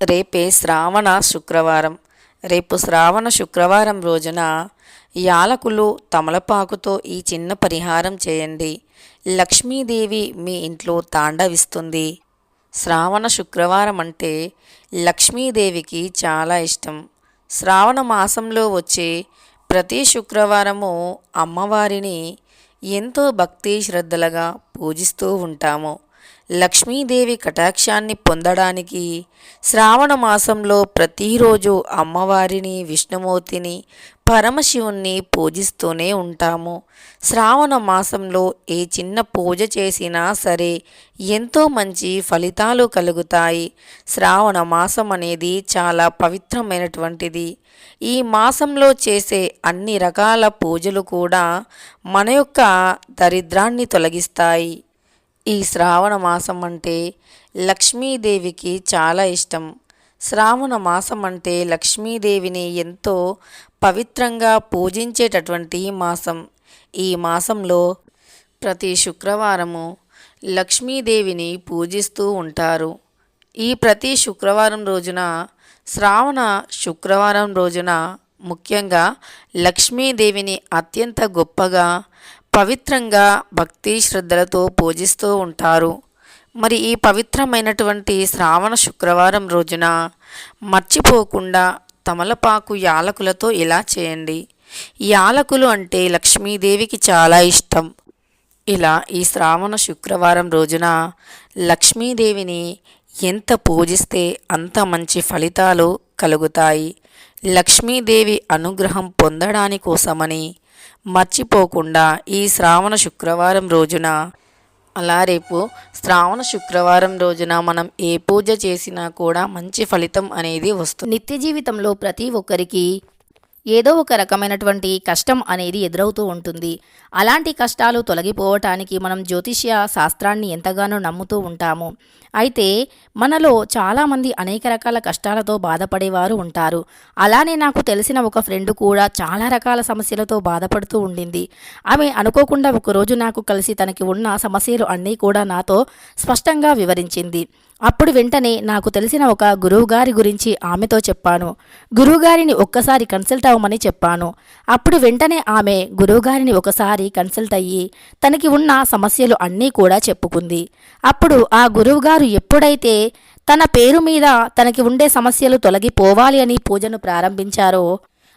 రేపే శ్రావణ శుక్రవారం. రేపు శ్రావణ శుక్రవారం రోజున యాలకులు తమలపాకుతో ఈ చిన్న పరిహారం చేయండి. లక్ష్మీదేవి మీ ఇంట్లో తాండవిస్తుంది. శ్రావణ శుక్రవారం అంటే లక్ష్మీదేవికి చాలా ఇష్టం. శ్రావణ మాసంలో వచ్చే ప్రతి శుక్రవారము అమ్మవారిని ఎంతో భక్తి శ్రద్ధలుగా పూజిస్తూ ఉంటాము. లక్ష్మీదేవి కటాక్షాన్ని పొందడానికి శ్రావణ మాసంలో ప్రతిరోజు అమ్మవారిని విష్ణుమూర్తిని పరమశివుణ్ణి పూజిస్తూనే ఉంటాము. శ్రావణ మాసంలో ఏ చిన్న పూజ చేసినా సరే ఎంతో మంచి ఫలితాలు కలుగుతాయి. శ్రావణ మాసం అనేది చాలా పవిత్రమైనటువంటిది. ఈ మాసంలో చేసే అన్ని రకాల పూజలు కూడా మన యొక్క దరిద్రాన్ని తొలగిస్తాయి. ఈ శ్రావణ మాసం అంటే లక్ష్మీదేవికి చాలా ఇష్టం. శ్రావణ మాసం అంటే లక్ష్మీదేవిని ఎంతో పవిత్రంగా పూజించేటటువంటి మాసం. ఈ మాసంలో ప్రతి శుక్రవారము లక్ష్మీదేవిని పూజిస్తూ ఉంటారు. ఈ ప్రతి శుక్రవారం రోజున శ్రావణ శుక్రవారం రోజున ముఖ్యంగా లక్ష్మీదేవిని అత్యంత గొప్పగా పవిత్రంగా భక్తి శ్రద్ధలతో పూజిస్తూ ఉంటారు. మరి ఈ పవిత్రమైనటువంటి శ్రావణ శుక్రవారం రోజున మర్చిపోకుండా తమలపాకు యాలకులతో ఇలా చేయండి. యాలకులు అంటే లక్ష్మీదేవికి చాలా ఇష్టం. ఇలా ఈ శ్రావణ శుక్రవారం రోజున లక్ష్మీదేవిని ఎంత పూజిస్తే అంత మంచి ఫలితాలు కలుగుతాయి. లక్ష్మీదేవి అనుగ్రహం పొందడాని కోసమని మర్చిపోకుండా ఈ శ్రావణ శుక్రవారం రోజున అలా రేపు శ్రావణ శుక్రవారం రోజున మనం ఏ పూజ చేసినా కూడా మంచి ఫలితం అనేది వస్తుంది. నిత్య జీవితంలో ప్రతి ఒక్కరికి ఏదో ఒక రకమైనటువంటి కష్టం అనేది ఎదురవుతూ ఉంటుంది. అలాంటి కష్టాలు తొలగిపోవటానికి మనం జ్యోతిష్య శాస్త్రాన్ని ఎంతగానో నమ్ముతూ ఉంటాము. అయితే మనలో చాలామంది అనేక రకాల కష్టాలతో బాధపడేవారు ఉంటారు. అలానే నాకు తెలిసిన ఒక ఫ్రెండ్ కూడా చాలా రకాల సమస్యలతో బాధపడుతూ ఉండింది. ఆమె అనుకోకుండా ఒకరోజు నాకు కలిసి తనకి ఉన్న సమస్యలు అన్నీ కూడా నాతో స్పష్టంగా వివరించింది. అప్పుడు వెంటనే నాకు తెలిసిన ఒక గురువుగారి గురించి ఆమెతో చెప్పాను. గురువుగారిని ఒక్కసారి కన్సల్ట్ అవ్వమని చెప్పాను. అప్పుడు వెంటనే ఆమె గురువుగారిని ఒకసారి కన్సల్ట్ అయ్యి తనకి ఉన్న సమస్యలు అన్నీ కూడా చెప్పుకుంది. అప్పుడు ఆ గురువుగారు ఎప్పుడైతే తన పేరు మీద తనకి ఉండే సమస్యలు తొలగిపోవాలి అని పూజను ప్రారంభించారో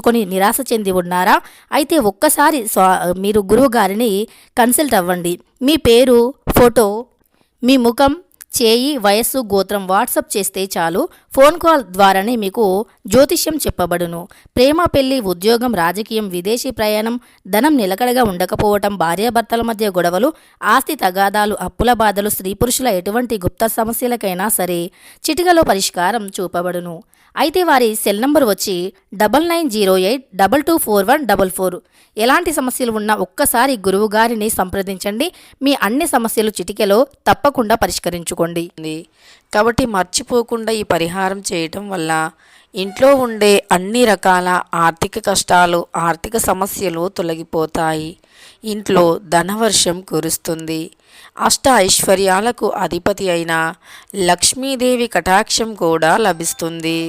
చెప్పించుకొని నిరాశ చెంది ఉన్నారా? అయితే ఒక్కసారి మీరు గురువు గారిని కన్సల్ట్ అవ్వండి. మీ పేరు ఫోటో మీ ముఖం చేయి వయస్సు గోత్రం వాట్సప్ చేస్తే చాలు. ఫోన్ కాల్ ద్వారానే మీకు జ్యోతిష్యం చెప్పబడును. ప్రేమ పెళ్ళి ఉద్యోగం రాజకీయం విదేశీ ప్రయాణం ధనం నిలకడగా ఉండకపోవటం భార్యాభర్తల మధ్య గొడవలు ఆస్తి తగాదాలు అప్పుల బాధలు స్త్రీ పురుషుల ఎటువంటి గుప్త సమస్యలకైనా సరే చిటికలో పరిష్కారం చూపబడును. అయితే వారి సెల్ నంబర్ వచ్చి double nine zero eight double two four one double four. ఎలాంటి సమస్యలు ఉన్నా ఒక్కసారి గురువు గారిని సంప్రదించండి. మీ అన్ని సమస్యలు చిటికెలో తప్పకుండా పరిష్కరించుకోండి ఉంది. కాబట్టి మర్చిపోకుండా ఈ పరిహారం చేయటం వల్ల ఇంట్లో ఉండే అన్ని రకాల ఆర్థిక కష్టాలు ఆర్థిక సమస్యలు తొలగిపోతాయి. ఇంట్లో ధనవర్షం కురుస్తుంది. అష్ట ఐశ్వర్యాలకు అధిపతి అయిన లక్ష్మీదేవి కటాక్షం కూడా లభిస్తుంది.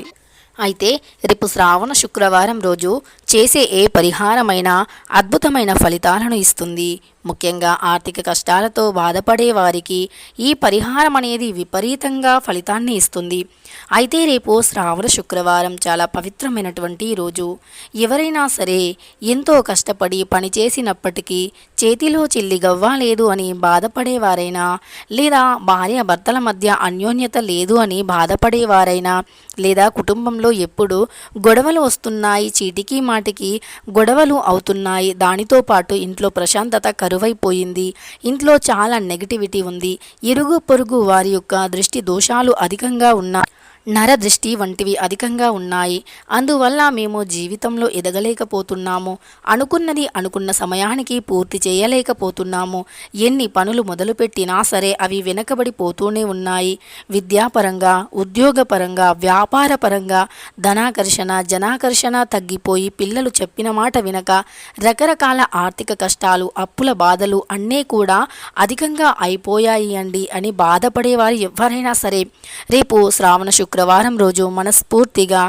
అయితే రేపు శ్రావణ శుక్రవారం రోజు చేసే ఏ పరిహారమైనా అద్భుతమైన ఫలితాలను ఇస్తుంది. ముఖ్యంగా ఆర్థిక కష్టాలతో బాధపడే వారికి ఈ పరిహారం అనేది విపరీతంగా ఫలితాన్ని ఇస్తుంది. అయితే రేపు శ్రావణ శుక్రవారం చాలా పవిత్రమైనటువంటి రోజు. ఎవరైనా సరే ఎంతో కష్టపడి పని చేసినప్పటికీ చేతిలో చిల్లి గవ్వ లేదు అని బాధపడేవారైనా లేదా భార్య భర్తల మధ్య అన్యోన్యత లేదు అని బాధపడేవారైనా లేదా కుటుంబంలో ఎప్పుడు గొడవలు వస్తున్నాయి చీటికి నాటికి గొడవలు అవుతున్నాయి. దానితో పాటు ఇంట్లో ప్రశాంతత కరువైపోయింది. ఇంట్లో చాలా నెగటివిటీ ఉంది. ఇరుగు పొరుగు వారి యొక్క దృష్టి దోషాలు అధికంగా ఉన్నాయి నరదృష్టి వంటివి అధికంగా ఉన్నాయి. అందువల్ల మేము జీవితంలో ఎదగలేకపోతున్నాము. అనుకున్నది అనుకున్న సమయానికి పూర్తి చేయలేకపోతున్నాము. ఎన్ని పనులు మొదలుపెట్టినా సరే అవి వెనకబడిపోతూనే ఉన్నాయి. విద్యాపరంగా ఉద్యోగపరంగా వ్యాపారపరంగా ధనాకర్షణ జనాకర్షణ తగ్గిపోయి పిల్లలు చెప్పిన మాట వినక రకరకాల ఆర్థిక కష్టాలు అప్పుల బాధలు అన్నీ కూడా అధికంగా అయిపోయాయి అండి అని బాధపడేవారు ఎవరైనా సరే. రేపు శ్రావణ శుక్రవారం రోజు మనస్ఫూర్తిగా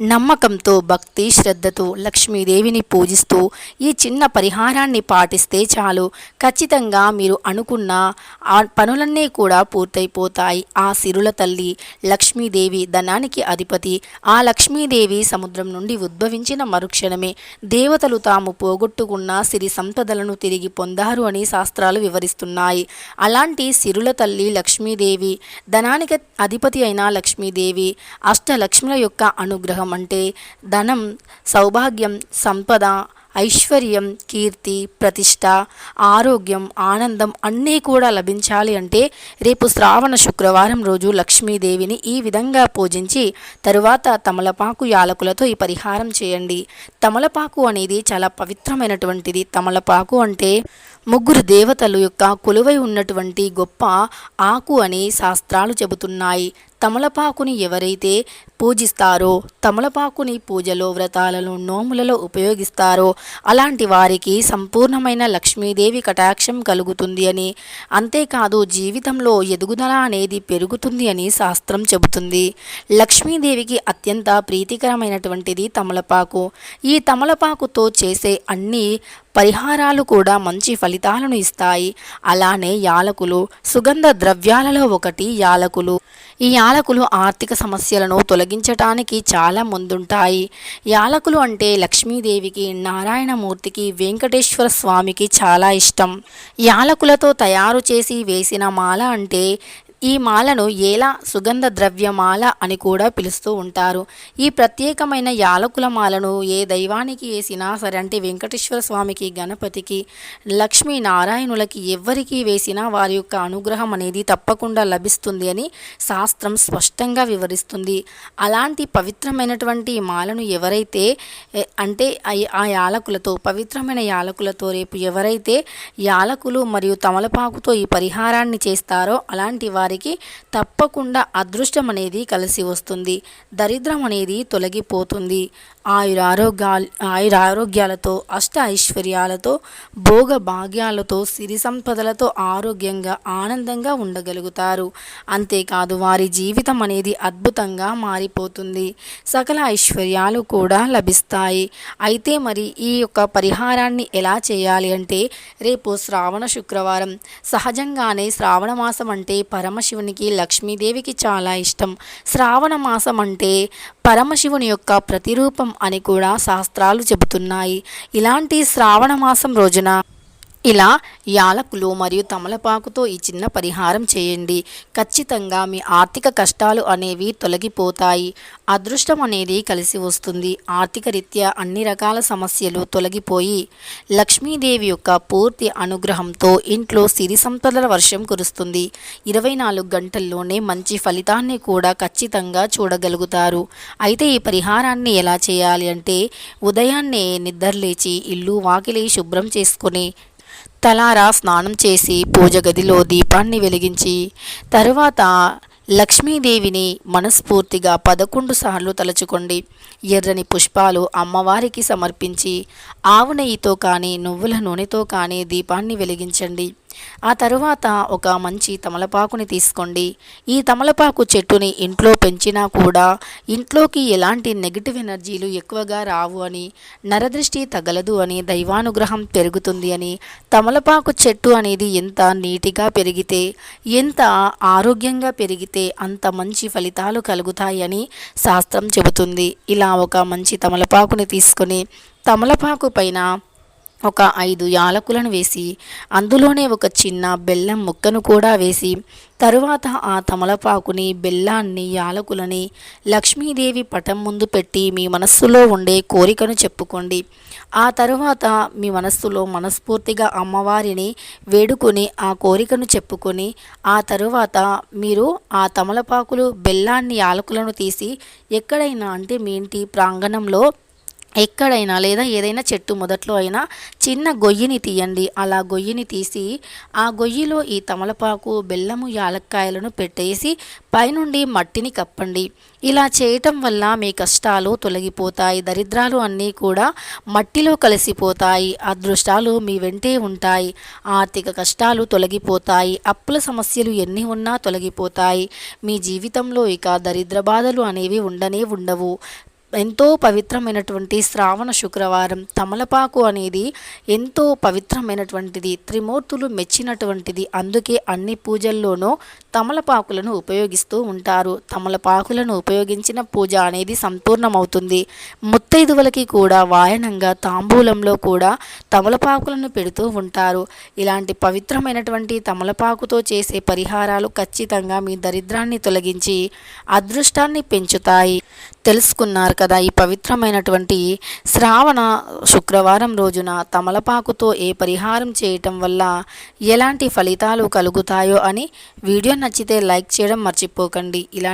నమ్మకంతో భక్తి శ్రద్ధతో లక్ష్మీదేవిని పూజిస్తూ ఈ చిన్న పరిహారాన్ని పాటిస్తే చాలు. ఖచ్చితంగా మీరు అనుకున్న ఆ పనులన్నీ కూడా పూర్తయిపోతాయి. ఆ సిరుల తల్లి లక్ష్మీదేవి ధనానికి అధిపతి. ఆ లక్ష్మీదేవి సముద్రం నుండి ఉద్భవించిన మరుక్షణమే దేవతలు తాము పోగొట్టుకున్న సిరి సంపదలను తిరిగి పొందారు అని శాస్త్రాలు వివరిస్తున్నాయి. అలాంటి సిరుల తల్లి లక్ష్మీదేవి ధనానికి అధిపతి అయిన లక్ష్మీదేవి అష్టలక్ష్ముల యొక్క అనుగ్రహం అంటే ధనం సౌభాగ్యం సంపద ఐశ్వర్యం కీర్తి ప్రతిష్ట ఆరోగ్యం ఆనందం అన్నీ కూడా లభించాలి అంటే రేపు శ్రావణ శుక్రవారం రోజు లక్ష్మీదేవిని ఈ విధంగా పూజించి తరువాత తమలపాకు యాలకులతో ఈ పరిహారం చేయండి. తమలపాకు అనేది చాలా పవిత్రమైనటువంటిది. తమలపాకు అంటే ముగ్గురు దేవతలు యొక్క కొలువై ఉన్నటువంటి గొప్ప ఆకు అని శాస్త్రాలు చెబుతున్నాయి. తమలపాకుని ఎవరైతే పూజిస్తారో తమలపాకుని పూజలో వ్రతాలలో నోములలో ఉపయోగిస్తారో అలాంటి వారికి సంపూర్ణమైన లక్ష్మీదేవి కటాక్షం కలుగుతుంది అని. అంతేకాదు జీవితంలో ఎదుగుదల అనేది పెరుగుతుంది అని శాస్త్రం చెబుతుంది. లక్ష్మీదేవికి అత్యంత ప్రీతికరమైనటువంటిది తమలపాకు. ఈ తమలపాకుతో చేసే అన్ని పరిహారాలు కూడా మంచి ఫలితాలను ఇస్తాయి. అలానే యాలకులు సుగంధ ద్రవ్యాలలో ఒకటి యాలకులు. ఈ యాలకులు ఆర్థిక సమస్యలను తొలగించటానికి చాలా ముందుంటాయి. యాలకులు అంటే లక్ష్మీదేవికి నారాయణమూర్తికి వెంకటేశ్వర స్వామికి చాలా ఇష్టం. యాలకులతో తయారు చేసి వేసిన మాల అంటే ఈ మాలను ఏలా సుగంధ ద్రవ్యమాల అని కూడా పిలుస్తూ ఉంటారు. ఈ ప్రత్యేకమైన యాలకుల మాలను ఏ దైవానికి వేసినా సరే అంటే వెంకటేశ్వర స్వామికి గణపతికి లక్ష్మీ నారాయణులకి ఎవ్వరికి వేసినా వారి యొక్క అనుగ్రహం అనేది తప్పకుండా లభిస్తుంది అని శాస్త్రం స్పష్టంగా వివరిస్తుంది. అలాంటి పవిత్రమైనటువంటి మాలను ఎవరైతే అంటే ఆ- యాలకులతో పవిత్రమైన యాలకులతో రేపు ఎవరైతే యాలకులు మరియు తమలపాకుతో ఈ పరిహారాన్ని చేస్తారో అలాంటి వారి వారికి తప్పకుండా అదృష్టం అనేది కలిసి వస్తుంది. దరిద్రం అనేది తొలగిపోతుంది. ఆయురారోగ్యాలు ఆయురారోగ్యాలతో అష్ట ఐశ్వర్యాలతో భోగ భాగ్యాలతో సిరి సంపదలతో ఆరోగ్యంగా ఆనందంగా ఉండగలుగుతారు. అంతేకాదు వారి జీవితం అనేది అద్భుతంగా మారిపోతుంది. సకల ఐశ్వర్యాలు కూడా లభిస్తాయి. అయితే మరి ఈ యొక్క పరిహారాన్ని ఎలా చేయాలి అంటే రేపు శ్రావణ శుక్రవారం. సహజంగానే శ్రావణ మాసం అంటే పరమశివునికి లక్ష్మీదేవికి చాలా ఇష్టం. శ్రావణ మాసం అంటే పరమశివుని యొక్క ప్రతిరూపం అని కూడా శాస్త్రాలు చెబుతున్నాయి. ఇలాంటి శ్రావణ మాసం రోజున ఇలా యాలకులు మరియు తమలపాకుతో ఈ చిన్న పరిహారం చేయండి. ఖచ్చితంగా మీ ఆర్థిక కష్టాలు అనేవి తొలగిపోతాయి. అదృష్టం అనేది కలిసి వస్తుంది. ఆర్థిక రీత్యా అన్ని రకాల సమస్యలు తొలగిపోయి లక్ష్మీదేవి యొక్క పూర్తి అనుగ్రహంతో ఇంట్లో సిరి సంపదల వర్షం కురుస్తుంది. ఇరవై నాలుగు గంటల్లోనే మంచి ఫలితాన్ని కూడా ఖచ్చితంగా చూడగలుగుతారు. అయితే ఈ పరిహారాన్ని ఎలా చేయాలి అంటే ఉదయాన్నే నిద్రలేచి ఇల్లు వాకిలి శుభ్రం చేసుకొని తలారా స్నానం చేసి పూజ గదిలో దీపాన్ని వెలిగించి తరువాత లక్ష్మీదేవిని మనస్ఫూర్తిగా పదకొండు సార్లు తలుచుకోండి. ఎర్రని పుష్పాలు అమ్మవారికి సమర్పించి ఆవు నెయ్యితో కానీ నువ్వుల నూనెతో కానీ దీపాన్ని వెలిగించండి. ఆ తరువాత ఒక మంచి తమలపాకుని తీసుకోండి. ఈ తమలపాకు చెట్టుని ఇంట్లో పెంచినా కూడా ఇంట్లోకి ఎలాంటి నెగిటివ్ ఎనర్జీలు ఎక్కువగా రావు అని నరదృష్టి తగలదు అని దైవానుగ్రహం పెరుగుతుంది అని తమలపాకు చెట్టు అనేది ఎంత నీటిగా పెరిగితే ఎంత ఆరోగ్యంగా పెరిగితే అంత మంచి ఫలితాలు కలుగుతాయని శాస్త్రం చెబుతుంది. ఇలా ఒక మంచి తమలపాకుని తీసుకొని తమలపాకు పైన ఒక ఐదు యాలకులను వేసి అందులోనే ఒక చిన్న బెల్లం ముక్కను కూడా వేసి తరువాత ఆ తమలపాకుని బెల్లాన్ని యాలకులని లక్ష్మీదేవి పటం ముందు పెట్టి మీ మనస్సులో ఉండే కోరికను చెప్పుకోండి. ఆ తరువాత మీ మనస్సులో మనస్ఫూర్తిగా అమ్మవారిని వేడుకొని ఆ కోరికను చెప్పుకొని ఆ తరువాత మీరు ఆ తమలపాకులు బెల్లాన్ని యాలకులను తీసి ఎక్కడైనా అంటే మీ ఇంటి ప్రాంగణంలో ఎక్కడైనా లేదా ఏదైనా చెట్టు మొదట్లో అయినా చిన్న గొయ్యిని తీయండి. అలా గొయ్యిని తీసి ఆ గొయ్యిలో ఈ తమలపాకు బెల్లము యాలక్కాయలను పెట్టేసి పైనుండి మట్టిని కప్పండి. ఇలా చేయటం వల్ల మీ కష్టాలు తొలగిపోతాయి. దరిద్రాలు అన్నీ కూడా మట్టిలో కలిసిపోతాయి. అదృష్టాలు మీ వెంటే ఉంటాయి. ఆర్థిక కష్టాలు తొలగిపోతాయి. అప్పుల సమస్యలు ఎన్ని ఉన్నా తొలగిపోతాయి. మీ జీవితంలో ఇక దరిద్ర బాధలు అనేవి ఉండనే ఉండవు. ఎంతో పవిత్రమైనటువంటి శ్రావణ శుక్రవారం తమలపాకు అనేది ఎంతో పవిత్రమైనటువంటిది త్రిమూర్తులు మెచ్చినటువంటిది. అందుకే అన్ని పూజల్లోనూ తమలపాకులను ఉపయోగిస్తూ ఉంటారు. తమలపాకులను ఉపయోగించిన పూజ అనేది సంపూర్ణమవుతుంది. ముత్తైదువులకి కూడా వాయనంగా తాంబూలంలో కూడా తమలపాకులను పెడుతూ ఉంటారు. ఇలాంటి పవిత్రమైనటువంటి తమలపాకుతో చేసే పరిహారాలు ఖచ్చితంగా మీ దరిద్రాన్ని తొలగించి అదృష్టాన్ని పెంచుతాయి. తెలుసుకున్నారు కదా ఈ పవిత్రమైనటువంటి శ్రావణ శుక్రవారం రోజున తమలపాకుతో ఏ పరిహారం చేయటం వల్ల ఎలాంటి ఫలితాలు కలుగుతాయో అని వీడియో నచ్చితే లైక్ చేయడం మర్చిపోకండి. ఇలాంటి